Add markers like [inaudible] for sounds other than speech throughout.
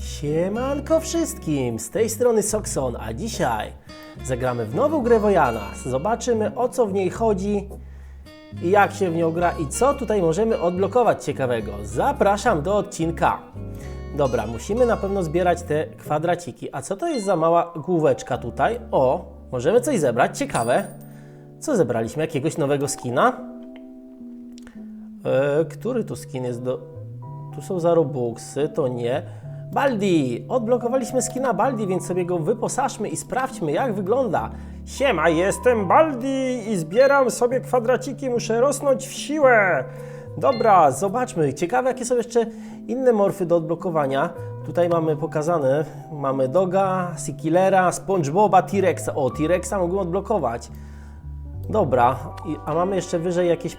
Siemanko wszystkim, z tej strony Soxon, a dzisiaj zagramy w nową grę Wojana. Zobaczymy o co w niej chodzi i jak się w nią gra i co tutaj możemy odblokować ciekawego. Zapraszam do odcinka. Dobra, musimy na pewno zbierać te kwadraciki. A co to jest za mała główeczka tutaj? O, możemy coś zebrać, ciekawe. Co zebraliśmy? Jakiegoś nowego skina? E, który tu skin jest do... Tu są za Robuxy, to nie. Baldi! Odblokowaliśmy skina Baldi, więc sobie go wyposażmy i sprawdźmy, jak wygląda. Siema, jestem Baldi i zbieram sobie kwadraciki, muszę rosnąć w siłę. Dobra, zobaczmy. Ciekawe, jakie są jeszcze inne morfy do odblokowania. Tutaj mamy pokazane, mamy Doga, Seakillera, Spongeboba, T-Rexa. O, T-Rexa mogłem odblokować. Dobra, a mamy jeszcze wyżej jakieś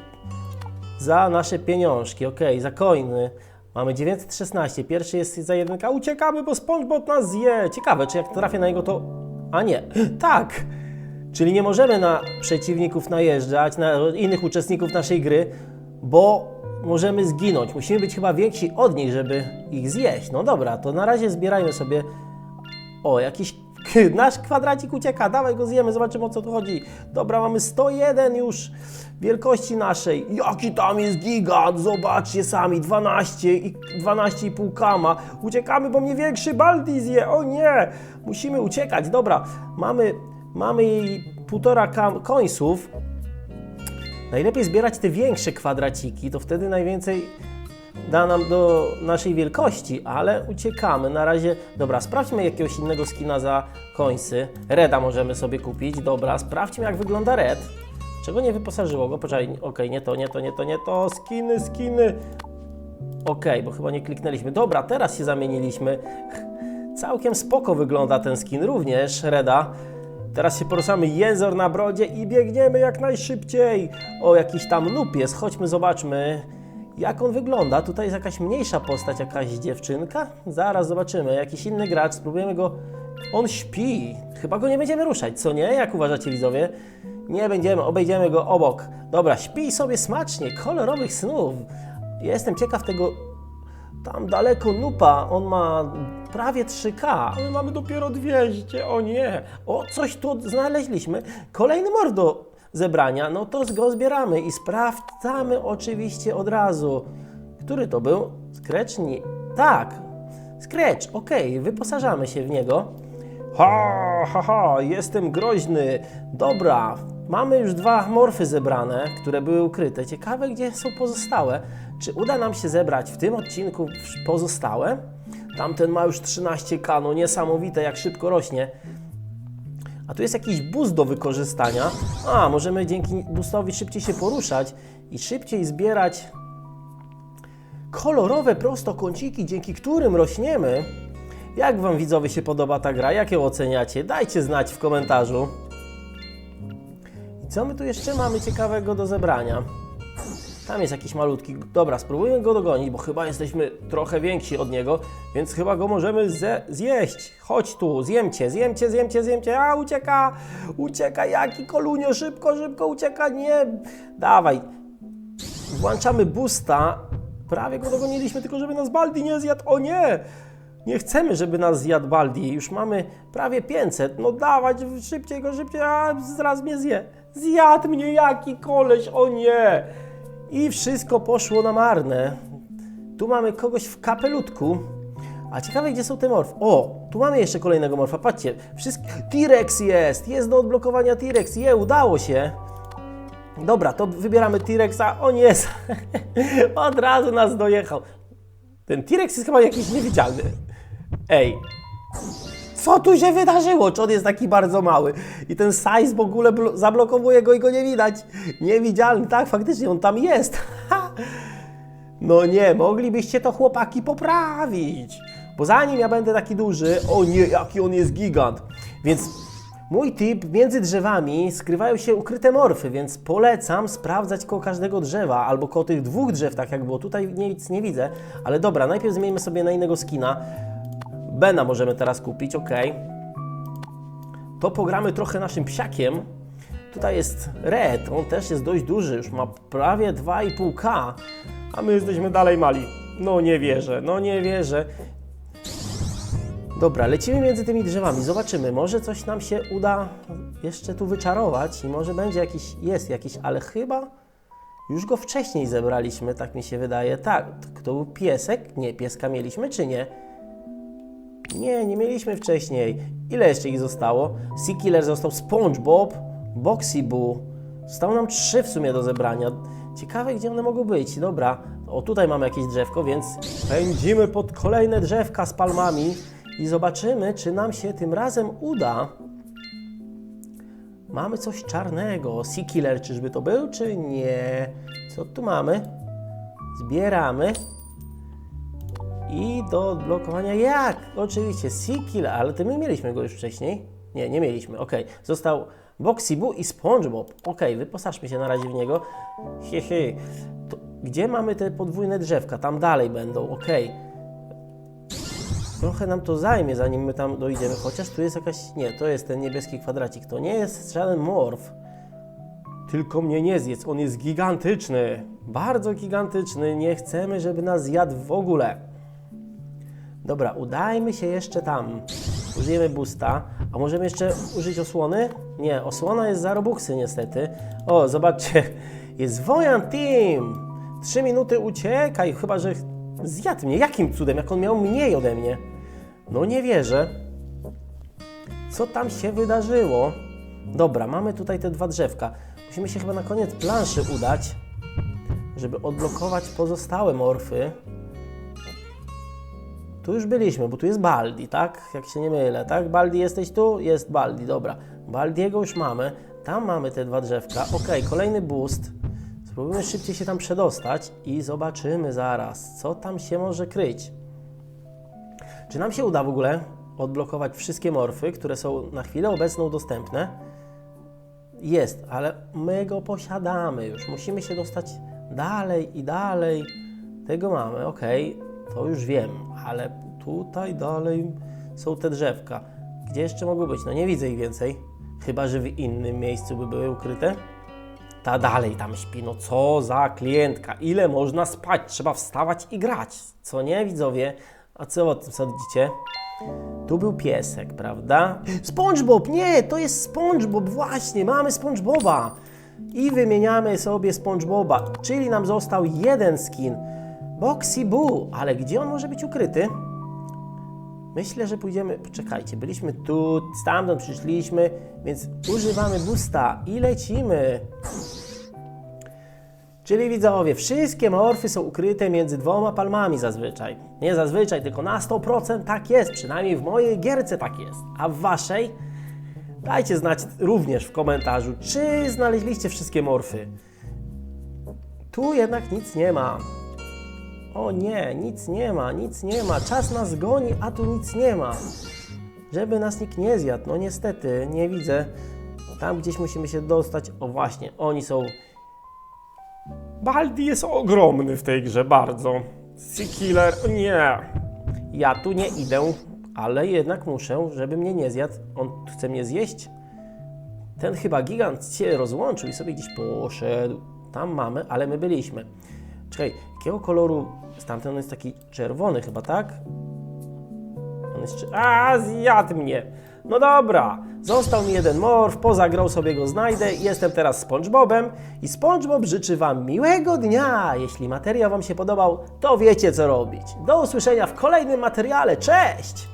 za nasze pieniążki, ok, za coiny. Mamy 916, pierwszy jest za jedynka. Uciekamy, bo SpongeBob nas zje. Ciekawe, czy jak trafię na niego, to... A nie, [gasps] tak! Czyli nie możemy na przeciwników najeżdżać, na innych uczestników naszej gry, bo możemy zginąć. Musimy być chyba więksi od nich, żeby ich zjeść. No dobra, to na razie zbierajmy sobie... O, jakiś nasz kwadracik ucieka, dawaj go zjemy, zobaczymy o co tu chodzi. Dobra, mamy 101 już wielkości naszej. Jaki tam jest gigant, zobaczcie sami, 12 i 12,5 kama. Uciekamy, bo mnie większy Baldi zje, o nie! Musimy uciekać, dobra, mamy, mamy półtora końców. Najlepiej zbierać te większe kwadraciki, to wtedy najwięcej da nam do naszej wielkości, ale uciekamy. Na razie, dobra, sprawdźmy jakiegoś innego skina za końsy. Reda możemy sobie kupić, dobra, sprawdźmy jak wygląda Red. Czego nie wyposażyło go? Poczekaj, okej, nie to, nie to, nie to, nie to, skiny, skiny. Okej, bo chyba nie kliknęliśmy. Dobra, teraz się zamieniliśmy. Całkiem spoko wygląda ten skin również, Reda. Teraz się poruszamy jęzor na brodzie i biegniemy jak najszybciej. O, jakiś tam noob jest, chodźmy zobaczmy jak on wygląda. Tutaj jest jakaś mniejsza postać, jakaś dziewczynka. Zaraz zobaczymy, jakiś inny gracz, spróbujemy go... On śpi. Chyba go nie będziemy ruszać, co nie? Jak uważacie widzowie? Nie będziemy, obejdziemy go obok. Dobra, śpi sobie smacznie, kolorowych snów. Jestem ciekaw tego tam daleko Nupa, on ma prawie 3K, a my mamy dopiero 200, o nie. O, coś tu znaleźliśmy. Kolejny mor do zebrania, no to go zbieramy i sprawdzamy oczywiście od razu. Który to był? Scratch? Nie. Tak, Scratch, okej, wyposażamy się w niego. Ha, ha, ha, jestem groźny. Dobra, mamy już dwa morfy zebrane, które były ukryte. Ciekawe, gdzie są pozostałe. Czy uda nam się zebrać w tym odcinku pozostałe? Tamten ma już 13k, no niesamowite, jak szybko rośnie. A tu jest jakiś boost do wykorzystania. A, możemy dzięki boostowi szybciej się poruszać i szybciej zbierać kolorowe prostokąciki, dzięki którym rośniemy. Jak Wam widzowie się podoba ta gra? Jak ją oceniacie? Dajcie znać w komentarzu. I co my tu jeszcze mamy ciekawego do zebrania? Tam jest jakiś malutki. Dobra, spróbujmy go dogonić, bo chyba jesteśmy trochę więksi od niego, więc chyba go możemy zjeść. Chodź tu, zjemcie, zjemcie, zjemcie, zjemcie. A, ucieka, ucieka, jaki kolunio, szybko, szybko ucieka, nie. Dawaj, włączamy boosta. Prawie go dogoniliśmy, tylko żeby nas Baldi nie zjadł. O nie! Nie chcemy, żeby nas zjadł Baldi. Już mamy prawie 500. No dawać szybciej go, szybciej, a zaraz mnie zje. Zjadł mnie jaki koleś, o nie! I wszystko poszło na marne. Tu mamy kogoś w kapelutku. A ciekawe, gdzie są te morfy. O, tu mamy jeszcze kolejnego morfa. Patrzcie, wszystkie... T-Rex jest! Jest do odblokowania T-Rex. Je, udało się. Dobra, to wybieramy T-Rexa. O nie, [laughs] od razu nas dojechał. Ten T-Rex jest chyba jakiś niewidzialny. Ej, co tu się wydarzyło? Czy on jest taki bardzo mały? I ten size w ogóle blo- zablokowuje go i go nie widać. Niewidzialny, tak, faktycznie on tam jest. [laughs] No nie, moglibyście to chłopaki poprawić. Bo zanim ja będę taki duży, o nie, jaki on jest gigant. Więc mój tip, między drzewami skrywają się ukryte morfy, więc polecam sprawdzać koło każdego drzewa, albo koło tych dwóch drzew, tak jak było. Tutaj nic nie widzę, ale dobra, najpierw zmieńmy sobie na innego skina. Bena możemy teraz kupić, ok. To pogramy trochę naszym psiakiem. Tutaj jest Red, on też jest dość duży, już ma prawie 2,5k, a my jesteśmy dalej mali. No nie wierzę, no nie wierzę. Dobra, lecimy między tymi drzewami, zobaczymy, może coś nam się uda jeszcze tu wyczarować i może będzie jakiś, jest jakiś, ale chyba już go wcześniej zebraliśmy, tak mi się wydaje. Tak, to był piesek? Nie, pieska mieliśmy czy nie? Nie, nie mieliśmy wcześniej. Ile jeszcze ich zostało? Sea Killer został SpongeBob, Boxy Boo. Zostało nam trzy w sumie do zebrania. Ciekawe, gdzie one mogą być. Dobra, o tutaj mamy jakieś drzewko, więc pędzimy pod kolejne drzewka z palmami i zobaczymy, czy nam się tym razem uda. Mamy coś czarnego. Sea Killer, czyżby to był, czy nie? Co tu mamy? Zbieramy. I do odblokowania jak? Oczywiście, Sea Killer, ale to my mieliśmy go już wcześniej. Nie, nie mieliśmy, ok. Został Boxy Boo i SpongeBob. Ok, wyposażmy się na razie w niego. He, he. Gdzie mamy te podwójne drzewka? Tam dalej będą, ok. Trochę nam to zajmie, zanim my tam dojdziemy, chociaż tu jest jakaś... Nie, to jest ten niebieski kwadracik. To nie jest żaden morf. Tylko mnie nie zjedz, on jest gigantyczny. Bardzo gigantyczny. Nie chcemy, żeby nas zjadł w ogóle. Dobra, udajmy się jeszcze tam. Użyjemy boosta. A możemy jeszcze użyć osłony? Nie, osłona jest za robuxy niestety. O, zobaczcie, [laughs] jest Wojan Team. Trzy minuty uciekaj, chyba że zjadł mnie. Jakim cudem, jak on miał mniej ode mnie? No nie wierzę. Co tam się wydarzyło? Dobra, mamy tutaj te dwa drzewka. Musimy się chyba na koniec planszy udać, żeby odblokować pozostałe morfy. Tu już byliśmy, bo tu jest Baldi, tak? Jak się nie mylę, tak? Baldi, jesteś tu? Jest Baldi, dobra. Baldiego już mamy. Tam mamy te dwa drzewka. Ok, kolejny boost. Spróbujmy szybciej się tam przedostać i zobaczymy zaraz, co tam się może kryć. Czy nam się uda w ogóle odblokować wszystkie morfy, które są na chwilę obecną dostępne? Jest, ale my go posiadamy już. Musimy się dostać dalej i dalej. Tego mamy, ok, to już wiem, ale tutaj dalej są te drzewka. Gdzie jeszcze mogły być? No nie widzę ich więcej. Chyba, że w innym miejscu by były ukryte. Ta dalej tam śpi. No co za klientka. Ile można spać? Trzeba wstawać i grać. Co nie, widzowie? A co o tym sądzicie? Tu był piesek, prawda? SpongeBob! Nie, to jest SpongeBob, właśnie, mamy SpongeBoba. I wymieniamy sobie SpongeBoba, czyli nam został jeden skin. Boxy Boo, ale gdzie on może być ukryty? Myślę, że pójdziemy. Poczekajcie, byliśmy tu, stamtąd przyszliśmy, więc używamy boosta i lecimy. Czyli widzowie, wszystkie morfy są ukryte między dwoma palmami zazwyczaj. Nie zazwyczaj, tylko na 100% tak jest. Przynajmniej w mojej gierce tak jest. A w waszej? Dajcie znać również w komentarzu, czy znaleźliście wszystkie morfy. Tu jednak nic nie ma. O nie, nic nie ma, nic nie ma. Czas nas goni, a tu nic nie ma. Żeby nas nikt nie zjadł. No niestety, nie widzę. Tam gdzieś musimy się dostać. O właśnie, oni są Baldi jest ogromny w tej grze, bardzo. Sea nie. Ja tu nie idę, ale jednak muszę, żeby mnie nie zjadł. On chce mnie zjeść? Ten chyba gigant się rozłączył i sobie gdzieś poszedł. Tam mamy, ale my byliśmy. Czekaj, jakiego koloru? Stamtąd jest taki czerwony chyba, tak? On jest... A, zjadł mnie! No dobra, został mi jeden morf, poza grą sobie go znajdę. Jestem teraz SpongeBobem i SpongeBob życzy Wam miłego dnia. Jeśli materiał Wam się podobał, to wiecie co robić. Do usłyszenia w kolejnym materiale. Cześć!